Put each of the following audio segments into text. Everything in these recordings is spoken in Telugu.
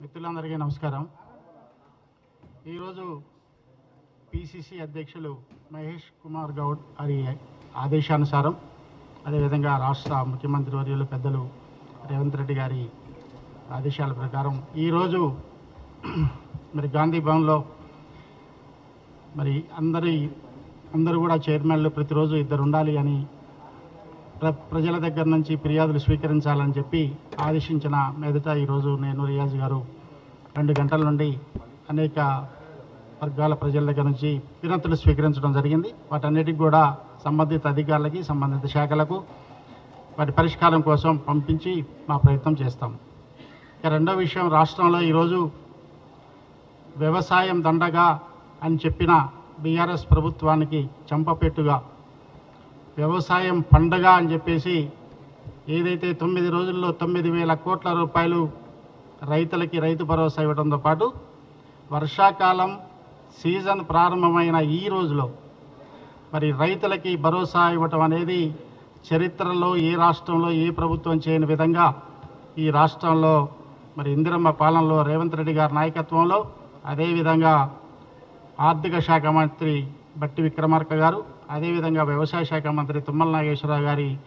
మిత్రులందరికీ నమస్కారం. ఈరోజు పిసిసి అధ్యక్షులు మహేష్ కుమార్ గౌడ్ గారి ఆదేశానుసారం అదేవిధంగా రాష్ట్ర ముఖ్యమంత్రి వర్యులు పెద్దలు రేవంత్ రెడ్డి గారి ఆదేశాల ప్రకారం ఈరోజు మరి గాంధీ భవన్లో మరి అందరి అందరూ కూడా చైర్మన్లు ప్రతిరోజు ఇద్దరు ఉండాలి అని ప్రజల దగ్గర నుంచి ఫిర్యాదులు స్వీకరించాలని చెప్పి ఆదేశించిన మీదట ఈరోజు నేను రియాజ్ గారు రెండు గంటల నుండి అనేక వర్గాల ప్రజల దగ్గర నుంచి వినతులు స్వీకరించడం జరిగింది. వాటన్నిటికి కూడా సంబంధిత అధికారులకి సంబంధిత శాఖలకు వాటి పరిష్కారం కోసం పంపించి మా ప్రయత్నం చేస్తాం. ఇక రెండో విషయం రాష్ట్రంలో ఈరోజు వ్యవసాయం దండగా అని చెప్పిన బీఆర్ఎస్ ప్రభుత్వానికి చంపపెట్టుగా వ్యవసాయం పండగ అని చెప్పేసి ఏదైతే తొమ్మిది రోజుల్లో తొమ్మిది వేల కోట్ల రూపాయలు రైతులకి రైతు భరోసా ఇవ్వడంతో పాటు వర్షాకాలం సీజన్ ప్రారంభమైన ఈ రోజులో మరి రైతులకి భరోసా ఇవ్వటం అనేది చరిత్రలో ఏ రాష్ట్రంలో ఏ ప్రభుత్వం చేయని విధంగా ఈ రాష్ట్రంలో మరి ఇందిరమ్మ పాలనలో రేవంత్ రెడ్డి గారి నాయకత్వంలో అదేవిధంగా ఆర్థిక శాఖ మంత్రి బట్టి విక్రమార్క గారు అదేవిధంగా వ్యవసాయ శాఖ మంత్రి తుమ్మల నాగేశ్వరరావు గారి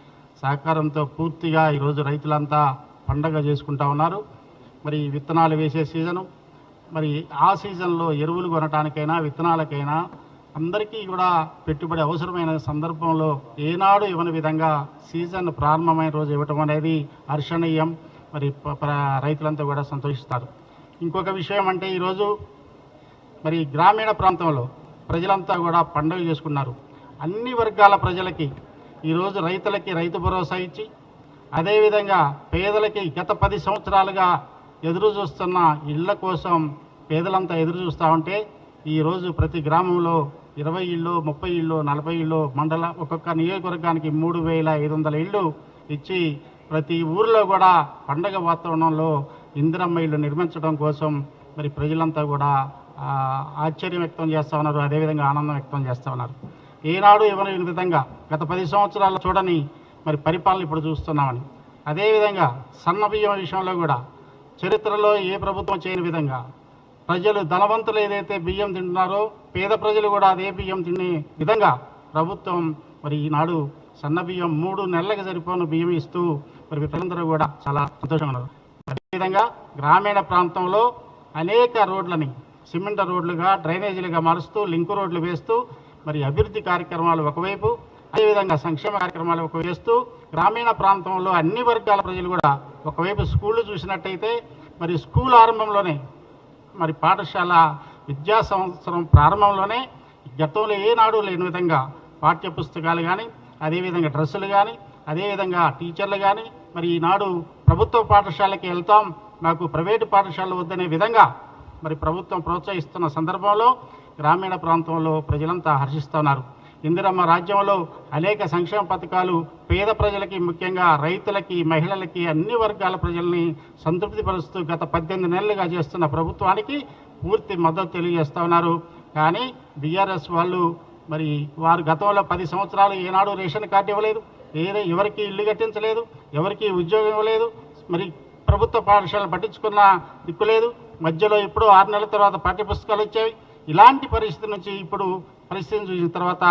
సహకారంతో పూర్తిగా ఈరోజు రైతులంతా పండగ చేసుకుంటా ఉన్నారు. మరి విత్తనాలు వేసే సీజను మరి ఆ సీజన్లో ఎరువులు కొనటానికైనా విత్తనాలకైనా అందరికీ కూడా పెట్టుబడి అవసరమైన సందర్భంలో ఏనాడు ఇవ్వని విధంగా సీజన్ ప్రారంభమైన రోజు ఇవ్వటం అనేది హర్షణీయం. మరి ప- రైతులంతా కూడా సంతోషిస్తారు. ఇంకొక విషయం అంటే ఈరోజు మరి గ్రామీణ ప్రాంతంలో ప్రజలంతా కూడా పండుగ చేసుకున్నారు. అన్ని వర్గాల ప్రజలకి ఈరోజు రైతులకి రైతు భరోసా ఇచ్చి అదేవిధంగా పేదలకి గత పది సంవత్సరాలుగా ఎదురు చూస్తున్న ఇళ్ళ కోసం పేదలంతా ఎదురు చూస్తూ ఉంటే ఈరోజు ప్రతి గ్రామంలో ఇరవై ఇళ్ళు ముప్పై ఇళ్ళు నలభై ఇళ్ళు మండల ఒక్కొక్క నియోజకవర్గానికి మూడు వేల ఐదు వందల ఇళ్ళు ఇచ్చి ప్రతి ఊరిలో కూడా పండగ వాతావరణంలో ఇందిరమ్మ ఇళ్ళు నిర్మించడం కోసం మరి ప్రజలంతా కూడా ఆశ్చర్యం వ్యక్తం చేస్తూ ఉన్నారు. అదేవిధంగా ఆనందం వ్యక్తం చేస్తూ ఉన్నారు. ఏనాడు ఇవ్వని విధంగా గత పది సంవత్సరాలు చూడని మరి పరిపాలన ఇప్పుడు చూస్తున్నామని. అదేవిధంగా సన్న బియ్యం విషయంలో కూడా చరిత్రలో ఏ ప్రభుత్వం చేయని విధంగా ప్రజలు ధనవంతులు ఏదైతే బియ్యం తింటున్నారో పేద ప్రజలు కూడా అదే బియ్యం తినే విధంగా ప్రభుత్వం మరి ఈనాడు సన్న బియ్యం మూడు నెలలకు సరిపోను బియ్యం ఇస్తూ మరి ప్రజలందరూ కూడా చాలా సంతోషంగా ఉన్నారు. అదేవిధంగా గ్రామీణ ప్రాంతంలో అనేక రోడ్లని సిమెంట్ రోడ్లుగా డ్రైనేజీలుగా మారుస్తూ లింకు రోడ్లు వేస్తూ మరి అభివృద్ధి కార్యక్రమాలు ఒకవైపు అదేవిధంగా సంక్షేమ కార్యక్రమాలు ఒక వేస్తూ గ్రామీణ ప్రాంతంలో అన్ని వర్గాల ప్రజలు కూడా ఒకవైపు స్కూళ్ళు చూసినట్టయితే మరి స్కూల్ ఆరంభంలోనే మరి పాఠశాల విద్యా సంవత్సరం ప్రారంభంలోనే గతంలో ఏనాడు లేని విధంగా పాఠ్య పుస్తకాలు కానీ అదేవిధంగా డ్రెస్సులు కానీ అదేవిధంగా టీచర్లు కానీ మరి ఈనాడు ప్రభుత్వ పాఠశాలకి వెళ్తాం మాకు ప్రైవేటు పాఠశాలలు వద్దనే విధంగా మరి ప్రభుత్వం ప్రోత్సహిస్తున్న సందర్భంలో గ్రామీణ ప్రాంతంలో ప్రజలంతా హర్షిస్తున్నారు. ఇందిరమ్మ రాజ్యంలో అనేక సంక్షేమ పథకాలు పేద ప్రజలకి ముఖ్యంగా రైతులకి మహిళలకి అన్ని వర్గాల ప్రజల్ని సంతృప్తిపరుస్తూ గత పద్దెనిమిది నెలలుగా చేస్తున్న ప్రభుత్వానికి పూర్తి మద్దతు తెలియజేస్తూ ఉన్నారు. కానీ బీఆర్ఎస్ వాళ్ళు మరి వారు గతంలో పది సంవత్సరాలు ఏనాడు రేషన్ కార్డు ఇవ్వలేదు. ఏదో ఎవరికి ఇల్లు కట్టించలేదు. ఎవరికి ఉద్యోగం ఇవ్వలేదు. మరి ప్రభుత్వ పాఠశాలను పట్టించుకున్న దిక్కులేదు మధ్యలో ఇప్పుడు ఆరు నెలల తర్వాత పాఠ్యపుస్తకాలు వచ్చాయి. ఇలాంటి పరిస్థితి నుంచి ఇప్పుడు పరిస్థితిని చూసిన తర్వాత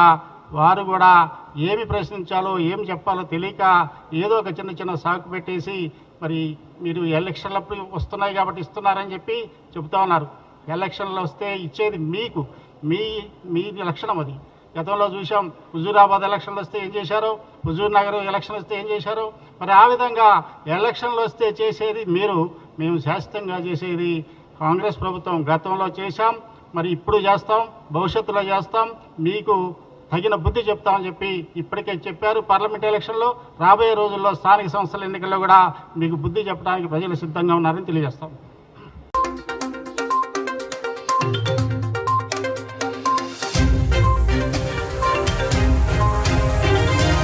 వారు కూడా ఏమి ప్రశ్నించాలో ఏం చెప్పాలో తెలియక ఏదో ఒక చిన్న చిన్న సాకు పెట్టేసి మరి మీరు ఎలక్షన్లప్పుడు వస్తున్నాయి కాబట్టి ఇస్తున్నారని చెప్పి చెబుతా ఉన్నారు. ఎలక్షన్లు వస్తే ఇచ్చేది మీకు మీ మీ లక్షణం అది. గతంలో చూసాం హుజూరాబాద్ ఎలక్షన్లు వస్తే ఏం చేశారు? హుజూర్ నగర్ ఎలక్షన్ వస్తే ఏం చేశారు? మరి ఆ విధంగా ఎలక్షన్లు వస్తే చేసేది మీరు మేము శాశ్వతంగా చేసేది కాంగ్రెస్ ప్రభుత్వం గతంలో చేశాం మరి ఇప్పుడు చేస్తాం భవిష్యత్తులో చేస్తాం మీకు తగిన బుద్ధి చెప్తామని చెప్పి ఇప్పటికే చెప్పారు. పార్లమెంట్ ఎలక్షన్లో రాబోయే రోజుల్లో స్థానిక సంస్థల ఎన్నికల్లో కూడా మీకు బుద్ధి చెప్పడానికి ప్రజలు సిద్ధంగా ఉన్నారని తెలియజేస్తాం.